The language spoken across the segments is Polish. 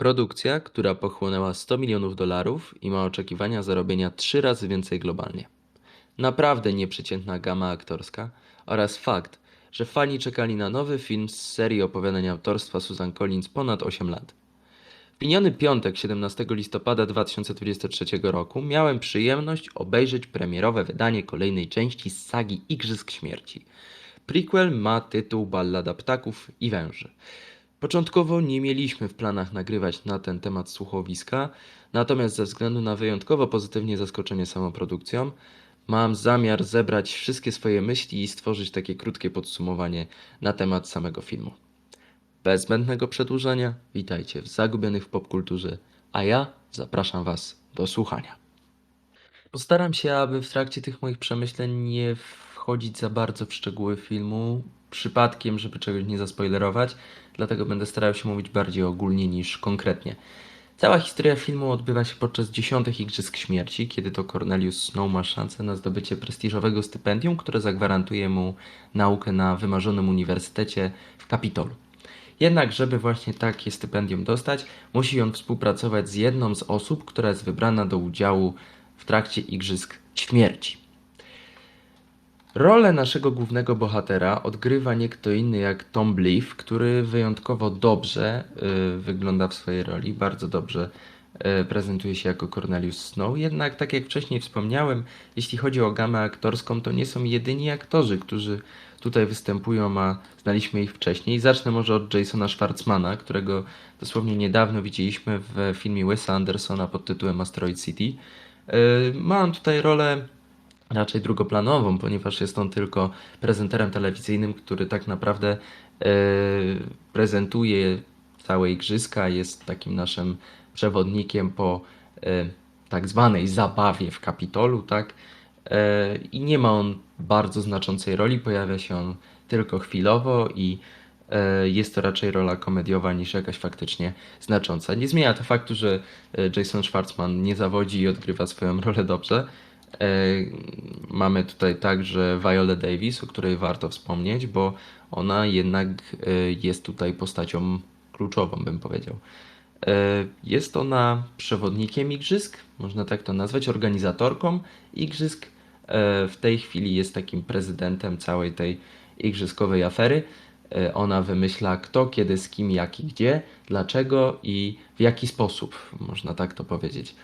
Produkcja, która pochłonęła 100 milionów dolarów i ma oczekiwania zarobienia 3 razy więcej globalnie. Naprawdę nieprzeciętna gama aktorska oraz fakt, że fani czekali na nowy film z serii opowiadań autorstwa Susan Collins ponad 8 lat. W miniony piątek 17 listopada 2023 roku miałem przyjemność obejrzeć premierowe wydanie kolejnej części sagi Igrzysk Śmierci. Prequel ma tytuł Ballada Ptaków i Węży. Początkowo nie mieliśmy w planach nagrywać na ten temat słuchowiska, natomiast ze względu na wyjątkowo pozytywnie zaskoczenie samą produkcją, mam zamiar zebrać wszystkie swoje myśli i stworzyć takie krótkie podsumowanie na temat samego filmu. Bez zbędnego przedłużania, witajcie w Zagubionych w Popkulturze, a ja zapraszam Was do słuchania. Postaram się, aby w trakcie tych moich przemyśleń nie wchodzić za bardzo w szczegóły filmu, przypadkiem, żeby czegoś nie zaspoilerować, dlatego będę starał się mówić bardziej ogólnie niż konkretnie. Cała historia filmu odbywa się podczas dziesiątych Igrzysk Śmierci, kiedy to Cornelius Snow ma szansę na zdobycie prestiżowego stypendium, które zagwarantuje mu naukę na wymarzonym uniwersytecie w Kapitolu. Jednak, żeby właśnie takie stypendium dostać, musi on współpracować z jedną z osób, która jest wybrana do udziału w trakcie Igrzysk Śmierci. Rolę naszego głównego bohatera odgrywa nie kto inny jak Tom Bliff, który wyjątkowo dobrze y, wygląda w swojej roli, bardzo dobrze y, prezentuje się jako Cornelius Snow. Jednak, tak jak wcześniej wspomniałem, jeśli chodzi o gamę aktorską, to nie są jedyni aktorzy, którzy tutaj występują, a znaliśmy ich wcześniej. Zacznę może od Jasona Schwartzmana, którego dosłownie niedawno widzieliśmy w filmie Wesa Andersona pod tytułem Asteroid City. Y, Ma on tutaj rolę raczej drugoplanową, ponieważ jest on tylko prezenterem telewizyjnym, który tak naprawdę e, prezentuje całe igrzyska, jest takim naszym przewodnikiem po e, tak zwanej zabawie w Kapitolu, tak? E, I nie ma on bardzo znaczącej roli, pojawia się on tylko chwilowo i jest to raczej rola komediowa niż jakaś faktycznie znacząca. Nie zmienia to faktu, że Jason Schwartzman nie zawodzi i odgrywa swoją rolę dobrze. E, Mamy tutaj także Viola Davis, o której warto wspomnieć, bo ona jednak e, jest tutaj postacią kluczową, bym powiedział. E, Jest ona przewodnikiem igrzysk, można tak to nazwać, organizatorką igrzysk. W tej chwili jest takim prezydentem całej tej igrzyskowej afery. Ona wymyśla kto, kiedy, z kim, jak i gdzie, dlaczego i w jaki sposób, można tak to powiedzieć.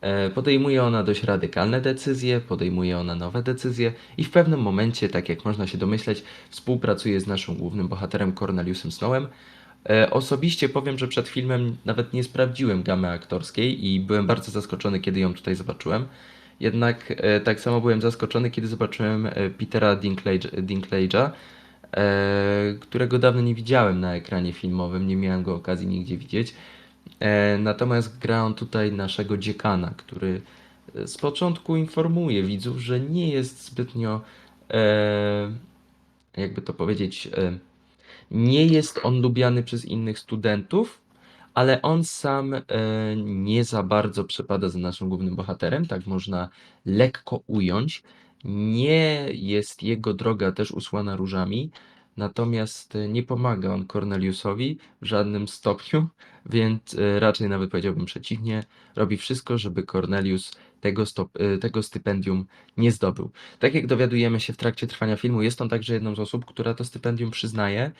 E, Podejmuje ona dość radykalne decyzje, podejmuje ona nowe decyzje i w pewnym momencie, tak jak można się domyśleć, współpracuje z naszym głównym bohaterem Corneliusem Snowem. E, Osobiście powiem, że przed filmem nawet nie sprawdziłem gamy aktorskiej i byłem bardzo zaskoczony, kiedy ją tutaj zobaczyłem. Jednak e, tak samo byłem zaskoczony, kiedy zobaczyłem Petera Dinklage, Dinklage'a, którego dawno nie widziałem na ekranie filmowym, nie miałem go okazji nigdzie widzieć. E, Natomiast gra on tutaj naszego dziekana, który e, z początku informuje widzów, że nie jest zbytnio, e, jakby to powiedzieć, nie jest on lubiany przez innych studentów, ale on sam nie za bardzo przepada za naszym głównym bohaterem, tak można lekko ująć. Nie jest jego droga też usłana różami, natomiast e, nie pomaga on Corneliusowi w żadnym stopniu, więc e, raczej nawet powiedziałbym przeciwnie, robi wszystko, żeby Cornelius tego, stop, e, tego stypendium nie zdobył. Tak jak dowiadujemy się w trakcie trwania filmu, jest on także jedną z osób, która to stypendium przyznaje,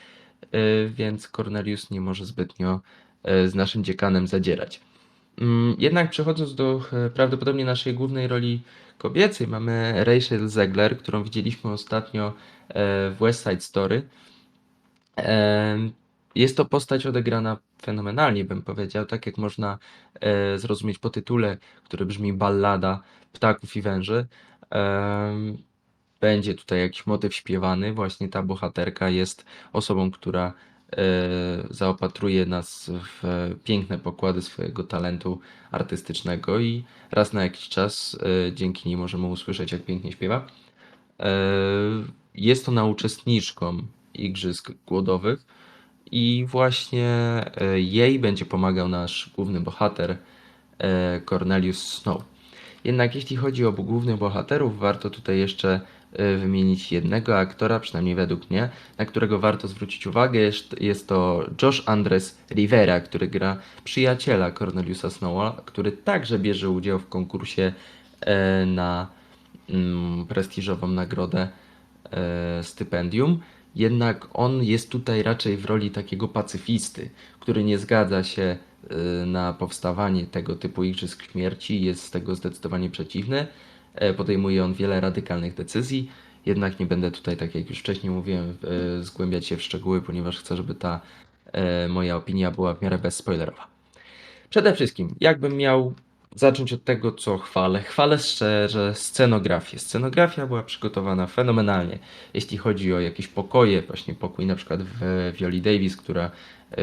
więc Cornelius nie może zbytnio z naszym dziekanem zadzierać. Mm, Jednak przechodząc do prawdopodobnie naszej głównej roli kobiecej, mamy Rachel Zegler, którą widzieliśmy ostatnio w West Side Story. Em, Jest to postać odegrana fenomenalnie, bym powiedział, tak jak można e, zrozumieć po tytule, który brzmi Ballada Ptaków i Węży. Będzie tutaj jakiś motyw śpiewany. Właśnie ta bohaterka jest osobą, która e, zaopatruje nas w piękne pokłady swojego talentu artystycznego i raz na jakiś czas e, dzięki niej możemy usłyszeć, jak pięknie śpiewa. E, Jest ona uczestniczką Igrzysk Głodowych i właśnie e, jej będzie pomagał nasz główny bohater e, Cornelius Snow. Jednak jeśli chodzi o głównych bohaterów, warto tutaj jeszcze y, wymienić jednego aktora, przynajmniej według mnie, na którego warto zwrócić uwagę. Jest, jest to Josh Andres Rivera, który gra przyjaciela Corneliusa Snowa, który także bierze udział w konkursie e, na mm, prestiżową nagrodę e, stypendium. Jednak on jest tutaj raczej w roli takiego pacyfisty, który nie zgadza się e, na powstawanie tego typu igrzysk śmierci, jest z tego zdecydowanie przeciwny. E, Podejmuje on wiele radykalnych decyzji, jednak nie będę tutaj, tak jak już wcześniej mówiłem, e, zgłębiać się w szczegóły, ponieważ chcę, żeby ta e, moja opinia była w miarę bezspoilerowa. Przede wszystkim, jakbym miał zacząć od tego, co chwalę. Chwalę szczerze scenografię. Scenografia była przygotowana fenomenalnie, jeśli chodzi o jakieś pokoje, właśnie pokój na przykład w Violi Davis, która e,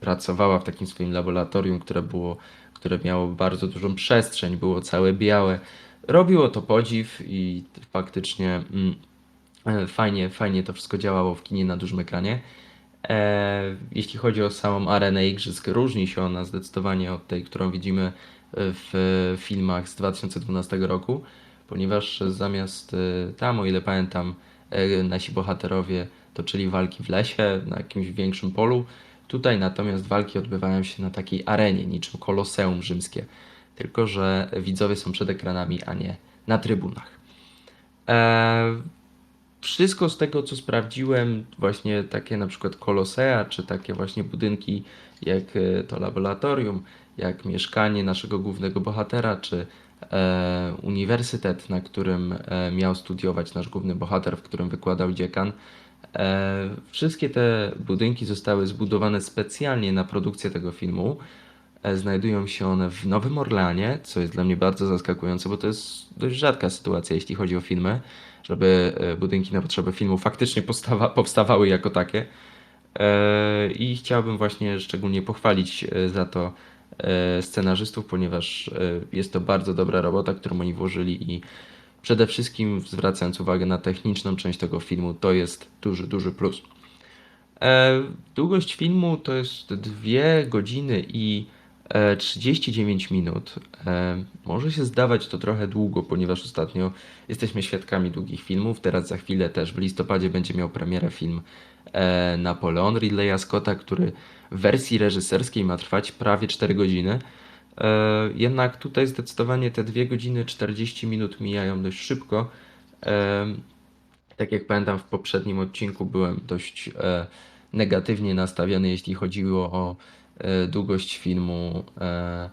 pracowała w takim swoim laboratorium, które było, które miało bardzo dużą przestrzeń, było całe białe. Robiło to podziw i faktycznie mm, e, fajnie, fajnie to wszystko działało w kinie na dużym ekranie. E, jeśli chodzi o samą arenę igrzysk, różni się ona zdecydowanie od tej, którą widzimy e, w filmach z 2012 roku, ponieważ zamiast e, tam, o ile pamiętam, nasi bohaterowie toczyli walki w lesie, na jakimś większym polu, tutaj natomiast walki odbywają się na takiej arenie, niczym koloseum rzymskie, tylko że widzowie są przed ekranami, a nie na trybunach. Wszystko z tego, co sprawdziłem, właśnie takie na przykład kolosea, czy takie właśnie budynki jak e, to laboratorium, jak mieszkanie naszego głównego bohatera, czy e, uniwersytet, na którym e, miał studiować nasz główny bohater, w którym wykładał dziekan. E, wszystkie te budynki zostały zbudowane specjalnie na produkcję tego filmu. E, Znajdują się one w Nowym Orleanie, co jest dla mnie bardzo zaskakujące, bo to jest dość rzadka sytuacja, jeśli chodzi o filmy, żeby e, budynki na potrzeby filmu faktycznie powstawa, powstawały jako takie. E, I chciałbym właśnie szczególnie pochwalić e, za to scenarzystów, ponieważ jest to bardzo dobra robota, którą oni włożyli i przede wszystkim zwracając uwagę na techniczną część tego filmu, to jest duży, duży plus. Długość filmu to jest 2 godziny i 39 minut. E, może się zdawać to trochę długo, ponieważ ostatnio jesteśmy świadkami długich filmów. Teraz za chwilę też w listopadzie będzie miał premierę film e, Napoleon Ridleya Scotta, który w wersji reżyserskiej ma trwać prawie 4 godziny. E, jednak tutaj zdecydowanie te 2 godziny 40 minut mijają dość szybko. E, tak jak pamiętam, w poprzednim odcinku byłem dość e, negatywnie nastawiony, jeśli chodziło o e, długość filmu e,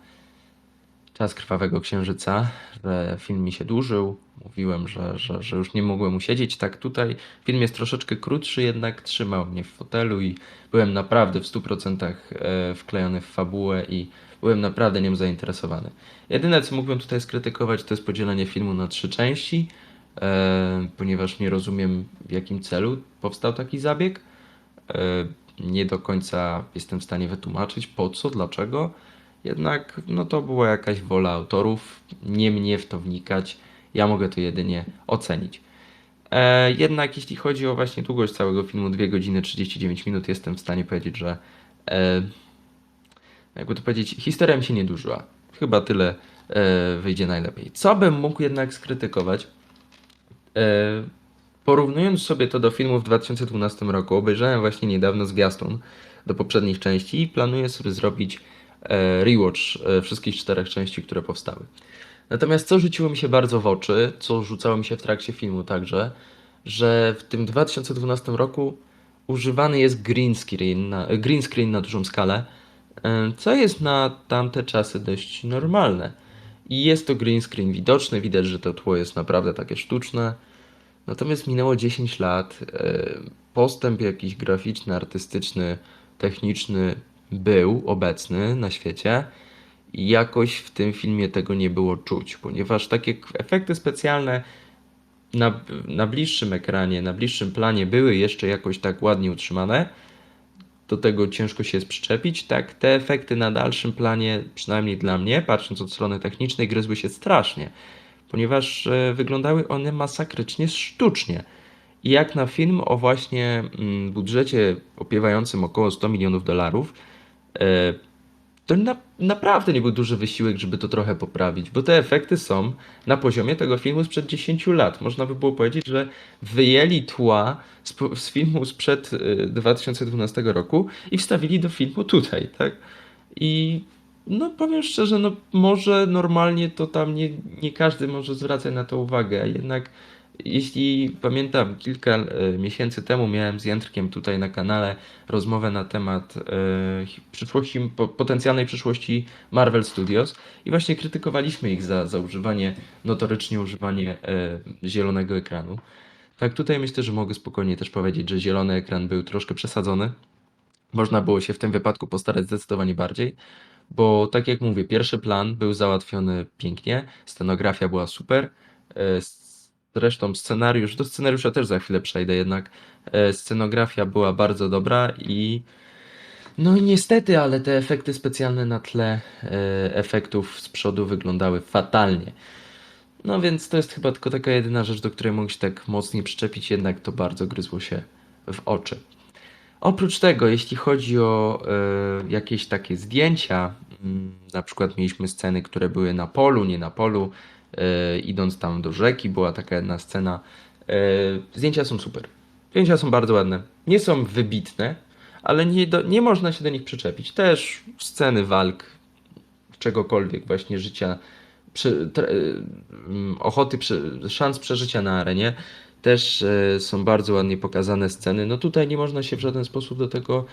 Czas Krwawego Księżyca, że film mi się dłużył. Mówiłem, że, że, że już nie mogłem usiedzieć. Tak tutaj film jest troszeczkę krótszy, jednak trzymał mnie w fotelu i byłem naprawdę w 100% e, wklejony w fabułę i byłem naprawdę nią zainteresowany. Jedyne, co mógłbym tutaj skrytykować, to jest podzielenie filmu na trzy części, e, ponieważ nie rozumiem, w jakim celu powstał taki zabieg. Nie do końca jestem w stanie wytłumaczyć po co, dlaczego. Jednak no to była jakaś wola autorów, nie mnie w to wnikać. Ja mogę to jedynie ocenić. E, jednak jeśli chodzi o właśnie długość całego filmu, 2 godziny 39 minut, jestem w stanie powiedzieć, że e, jakby to powiedzieć, historia mi się nie dłużyła. Chyba tyle e, wyjdzie najlepiej. Co bym mógł jednak skrytykować? E, porównując sobie to do filmu w 2012 roku, obejrzałem właśnie niedawno zwiastun do poprzednich części i planuję sobie zrobić e, rewatch e, wszystkich czterech części, które powstały. Natomiast co rzuciło mi się bardzo w oczy, co rzucało mi się w trakcie filmu także, że w tym 2012 roku używany jest green screen na, green screen na dużą skalę, e, co jest na tamte czasy dość normalne. I jest to green screen widoczny, widać, że to tło jest naprawdę takie sztuczne. Natomiast minęło 10 lat, e, postęp jakiś graficzny, artystyczny, techniczny był obecny na świecie i jakoś w tym filmie tego nie było czuć, ponieważ takie efekty specjalne na, na bliższym ekranie, na bliższym planie były jeszcze jakoś tak ładnie utrzymane. Do tego ciężko się przyczepić. Tak, te efekty na dalszym planie, przynajmniej dla mnie, patrząc od strony technicznej, gryzły się strasznie, ponieważ e, wyglądały one masakrycznie sztucznie. I jak na film o właśnie mm, budżecie opiewającym około 100 milionów dolarów, e, to na, naprawdę nie był duży wysiłek, żeby to trochę poprawić, bo te efekty są na poziomie tego filmu sprzed 10 lat. Można by było powiedzieć, że wyjęli tła z, z filmu sprzed y, 2012 roku i wstawili do filmu tutaj, tak? I no powiem szczerze, no może normalnie to tam nie, nie każdy może zwracać na to uwagę, a jednak jeśli pamiętam, kilka e, miesięcy temu miałem z Jędrkiem tutaj na kanale rozmowę na temat e, przyszłości, po, potencjalnej przyszłości Marvel Studios i właśnie krytykowaliśmy ich za, za używanie, notorycznie używanie e, zielonego ekranu. Tak tutaj myślę, że mogę spokojnie też powiedzieć, że zielony ekran był troszkę przesadzony. Można było się w tym wypadku postarać zdecydowanie bardziej, bo tak jak mówię, pierwszy plan był załatwiony pięknie, scenografia była super. e, Zresztą scenariusz, do scenariusza też za chwilę przejdę, jednak e, scenografia była bardzo dobra i no i niestety, ale te efekty specjalne na tle e, efektów z przodu wyglądały fatalnie. No więc to jest chyba tylko taka jedyna rzecz, do której mogę się tak mocniej przyczepić, jednak to bardzo gryzło się w oczy. Oprócz tego, jeśli chodzi o e, jakieś takie zdjęcia, mm, na przykład mieliśmy sceny, które były na polu, nie na polu, e, idąc tam do rzeki, była taka jedna scena. E, zdjęcia są super. Zdjęcia są bardzo ładne. Nie są wybitne, ale nie, do, nie można się do nich przyczepić. Też sceny walk, czegokolwiek, właśnie życia, przy, tra, y, ochoty, przy, szans przeżycia na arenie. Też e, są bardzo ładnie pokazane sceny. No tutaj nie można się w żaden sposób do tego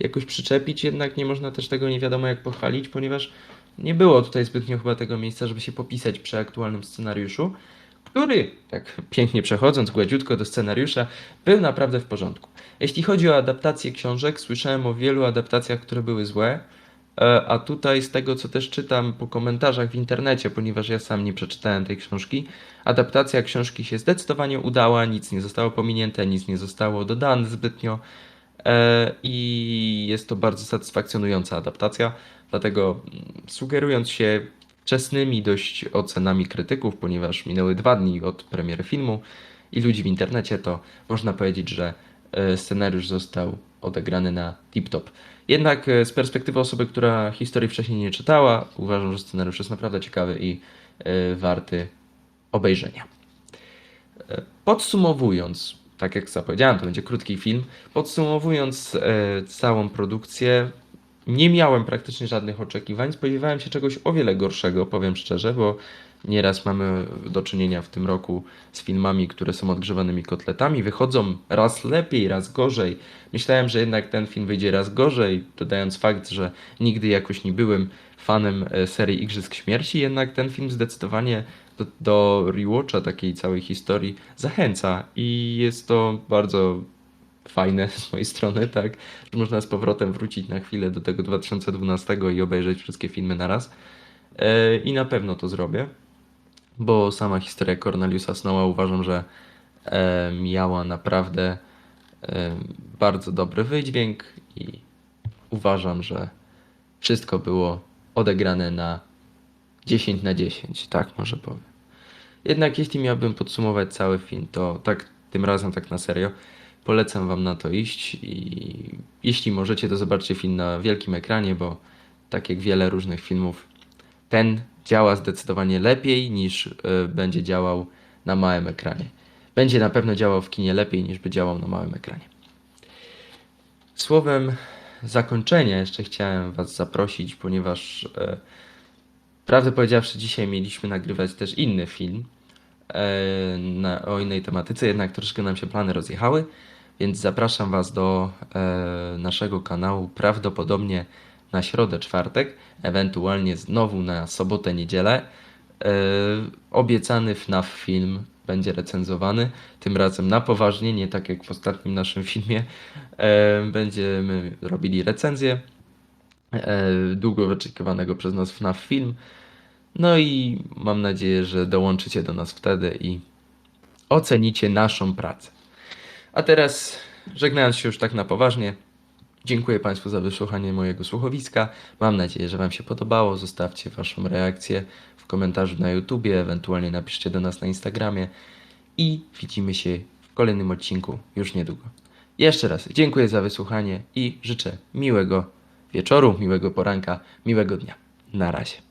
jakoś przyczepić, jednak nie można też tego nie wiadomo jak pochwalić, ponieważ nie było tutaj zbytnio chyba tego miejsca, żeby się popisać przy aktualnym scenariuszu, który, tak pięknie przechodząc gładziutko do scenariusza, był naprawdę w porządku. Jeśli chodzi o adaptację książek, słyszałem o wielu adaptacjach, które były złe. E, A tutaj z tego, co też czytam po komentarzach w internecie, ponieważ ja sam nie przeczytałem tej książki, adaptacja książki się zdecydowanie udała, nic nie zostało pominięte, nic nie zostało dodane zbytnio e, i jest to bardzo satysfakcjonująca adaptacja, dlatego mm, sugerując się wczesnymi dość ocenami krytyków, ponieważ minęły dwa dni od premiery filmu i ludzi w internecie, to można powiedzieć, że e, scenariusz został odegrany na tip-top. Jednak e, z perspektywy osoby, która historii wcześniej nie czytała, uważam, że scenariusz jest naprawdę ciekawy i e, warty obejrzenia. E, Podsumowując, tak jak zapowiedziałem, to będzie krótki film. Podsumowując całą produkcję, nie miałem praktycznie żadnych oczekiwań. Spodziewałem się czegoś o wiele gorszego, powiem szczerze, bo nieraz mamy do czynienia w tym roku z filmami, które są odgrzewanymi kotletami. Wychodzą raz lepiej, raz gorzej. Myślałem, że jednak ten film wyjdzie raz gorzej, dodając fakt, że nigdy jakoś nie byłem fanem e, serii Igrzysk Śmierci, jednak ten film zdecydowanie do, do rewatcha takiej całej historii zachęca i jest to bardzo fajne z mojej strony, tak, że można z powrotem wrócić na chwilę do tego 2012 i obejrzeć wszystkie filmy naraz. E, I na pewno to zrobię, bo sama historia Corneliusa Snowa uważam, że e, miała naprawdę e, bardzo dobry wydźwięk i uważam, że wszystko było odegrane na 10 na 10, tak może powiem. Jednak jeśli miałbym podsumować cały film, to tak tym razem tak na serio, polecam wam na to iść i jeśli możecie, to zobaczcie film na wielkim ekranie, bo tak jak wiele różnych filmów, ten działa zdecydowanie lepiej niż y, będzie działał na małym ekranie. Będzie na pewno działał w kinie lepiej niż by działał na małym ekranie. Słowem zakończenia jeszcze chciałem was zaprosić, ponieważ e, Prawdę powiedziawszy, dzisiaj mieliśmy nagrywać też inny film e, na, o innej tematyce, jednak troszkę nam się plany rozjechały, więc zapraszam Was do e, naszego kanału prawdopodobnie na środę, czwartek, ewentualnie znowu na sobotę, niedzielę. E, obiecany FNAF film będzie recenzowany, tym razem na poważnie, nie tak jak w ostatnim naszym filmie. E, będziemy robili recenzję e, długo wyczekiwanego przez nas FNAF film. No i mam nadzieję, że dołączycie do nas wtedy i ocenicie naszą pracę. A teraz, żegnając się już tak na poważnie, dziękuję Państwu za wysłuchanie mojego słuchowiska. Mam nadzieję, że Wam się podobało. Zostawcie Waszą reakcję w komentarzu na YouTubie, ewentualnie napiszcie do nas na Instagramie i widzimy się w kolejnym odcinku już niedługo. Jeszcze raz dziękuję za wysłuchanie i życzę miłego wieczoru, miłego poranka, miłego dnia. Na razie.